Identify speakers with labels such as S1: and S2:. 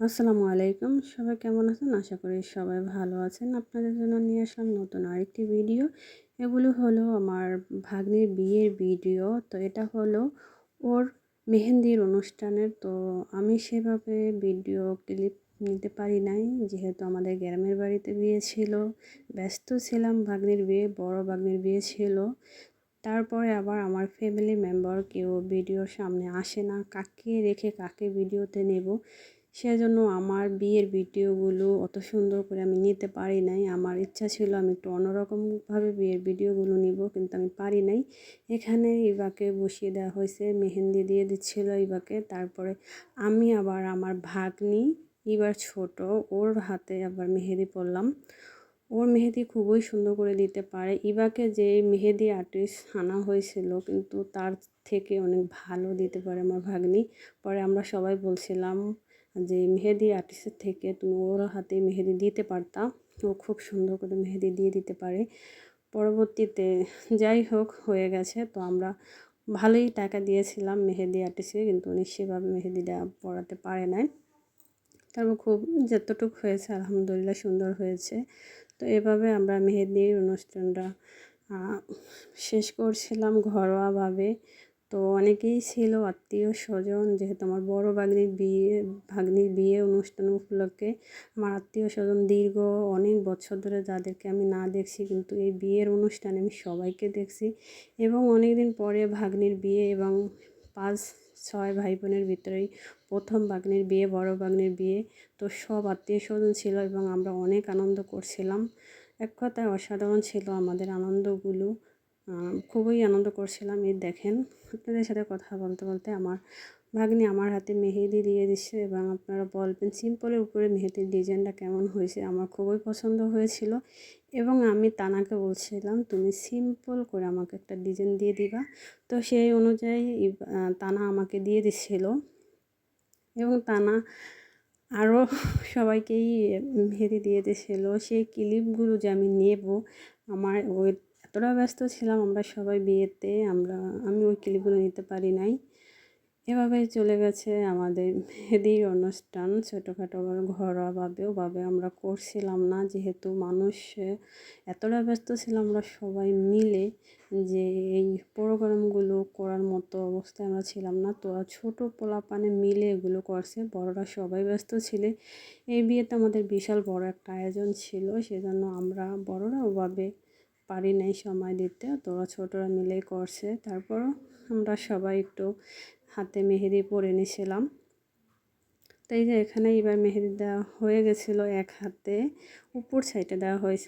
S1: আসসালামু আলাইকুম। সবাই কেমন আছেন? আশা করি সবাই ভালো আছেন। আপনাদের জন্য নিয়ে আসলাম নতুন আরেকটি ভিডিও। এগুলো হলো আমার ভাগ্নির বিয়ের ভিডিও। তো এটা হলো ওর মেহেন্দির অনুষ্ঠানের। তো আমি সেভাবে ভিডিও ক্লিপ নিতে পারি নাই। যেহেতু আমাদের গ্রামের বাড়িতে বিয়ে ছিল, ব্যস্ত ছিলাম ভাগ্নির বিয়ে, বড় ভাগ্নির বিয়ে ছিল। তারপরে আবার আমার ফ্যামিলি মেম্বার কেউ ভিডিওর সামনে আসে না। কাকে রেখে কাকে ভিডিওতে নেব? সেজন্য আমার বিয়ের ভিডিওগুলো অত সুন্দর করে আমি নিতে পারি নাই। আমার ইচ্ছা ছিল আমি একটু অন্যরকমভাবে বিয়ের ভিডিওগুলো নিব, কিন্তু আমি পারি নাই। এখানে ইবাকে বসিয়ে দেওয়া হয়েছে, মেহেন্দি দিয়ে দিচ্ছিল ইবাকে তারপরে আমি আবার আমার ভাগ্নি এবার ছোট, ওর হাতে আবার মেহেদি পরলাম। ওর মেহেদি খুবই সুন্দর করে দিতে পারে। ইবাকে যে মেহেদি আর্টিস্ট আনা হয়েছিল, কিন্তু তার থেকে অনেক ভালো দিতে পারে আমার ভাগ্নি। পরে আমরা সবাই বলছিলাম যে মেহেদি আর্টিস্টের থেকে তুমি ওর হাতে মেহেদি দিতে পারতা। ও খুব সুন্দর করে মেহেদি দিয়ে দিতে পারে। পরবর্তীতে যাই হোক, হয়ে গেছে। তো আমরা ভালোই টাকা দিয়েছিলাম মেহেদি আর্টিস্টে কিন্তু উনি সেভাবে মেহেদিটা পড়াতে পারে নাই। তারপর খুব যতটুকু হয়েছে, আলহামদুলিল্লাহ সুন্দর হয়েছে। তো এভাবে আমরা মেহেদির অনুষ্ঠানটা শেষ করছিলাম ঘরোয়াভাবে। তো অনেকেই ছিল আত্মীয় স্বজন, যেহেতু আমার বড় ভাগ্নির বিয়ে ভাগ্নির বিয়ে অনুষ্ঠান উপলক্ষে আমার আত্মীয় স্বজন দীর্ঘ অনেক বছর ধরে যাদেরকে আমি না দেখছি, কিন্তু এই বিয়ের অনুষ্ঠানে আমি সবাইকে দেখছি এবং অনেক দিন পরে ভাগ্নির বিয়ে এবং পাঁচ, ছয় ভাই বোনের ভিতরেই প্রথম ভাগ্নির বিয়ে, বড় ভাগ্নির বিয়ে, তো সব আত্মীয় স্বজন ছিল এবং আমরা অনেক আনন্দ করছিলাম। এক কথায় অসাধারণ ছিল আমাদের আনন্দগুলো। খুবই আনন্দ করছিলাম। এই দেখেন, আপনাদের সাথে কথা বলতে বলতে আমার ভাগ্নি আমার হাতে মেহেদি দিয়ে দিচ্ছে এবং আপনারা বলবেন, সিম্পলের উপরে মেহেদির ডিজাইনটা কেমন হয়েছে? আমার খুবই পছন্দ হয়েছিল এবং আমি তানাকে বলছিলাম, তুমি সিম্পল করে আমাকে একটা ডিজাইন দিয়ে দিবা। তো সেই অনুযায়ী তানা আমাকে দিয়ে দিচ্ছিল এবং তানা আরও সবাইকেই মেহেদি দিয়ে দিয়েছিল সেই ক্লিপগুলো যে আমি নেব, আমার ওই এতটা ব্যস্ত ছিলাম আমরা সবাই বিয়েতে, আমরা, আমি ওই ক্লিপগুলো নিতে পারি নাই। এভাবে চলে গেছে আমাদের মেহেদির অনুষ্ঠান, ছোটোখাটো ঘরোয়াভাবেও ভাবে আমরা করছিলাম না। যেহেতু মানুষ এতটা ব্যস্ত ছিলাম আমরা সবাই মিলে যে এই প্রোগ্রামগুলো করার মতো অবস্থায় আমরা ছিলাম না। তো ছোটো পোলাপানে মিলে এগুলো করছে, বড়রা সবাই ব্যস্ত ছিলে। এই বিয়েতে আমাদের বিশাল বড় একটা আয়োজন ছিল, সেজন্য আমরা বড়রা ওভাবে পারি নাই সময় দিতে। তোরা ছোটরা মিলে করছে। তারপর আমরা সবাই একটু হাতে মেহেদি পরে নিয়েছিলাম তাই যে এখানে এবার মেহেদি দেওয়া হয়ে গেছিল এক হাতে, উপর সাইডে দেওয়া হয়েছিল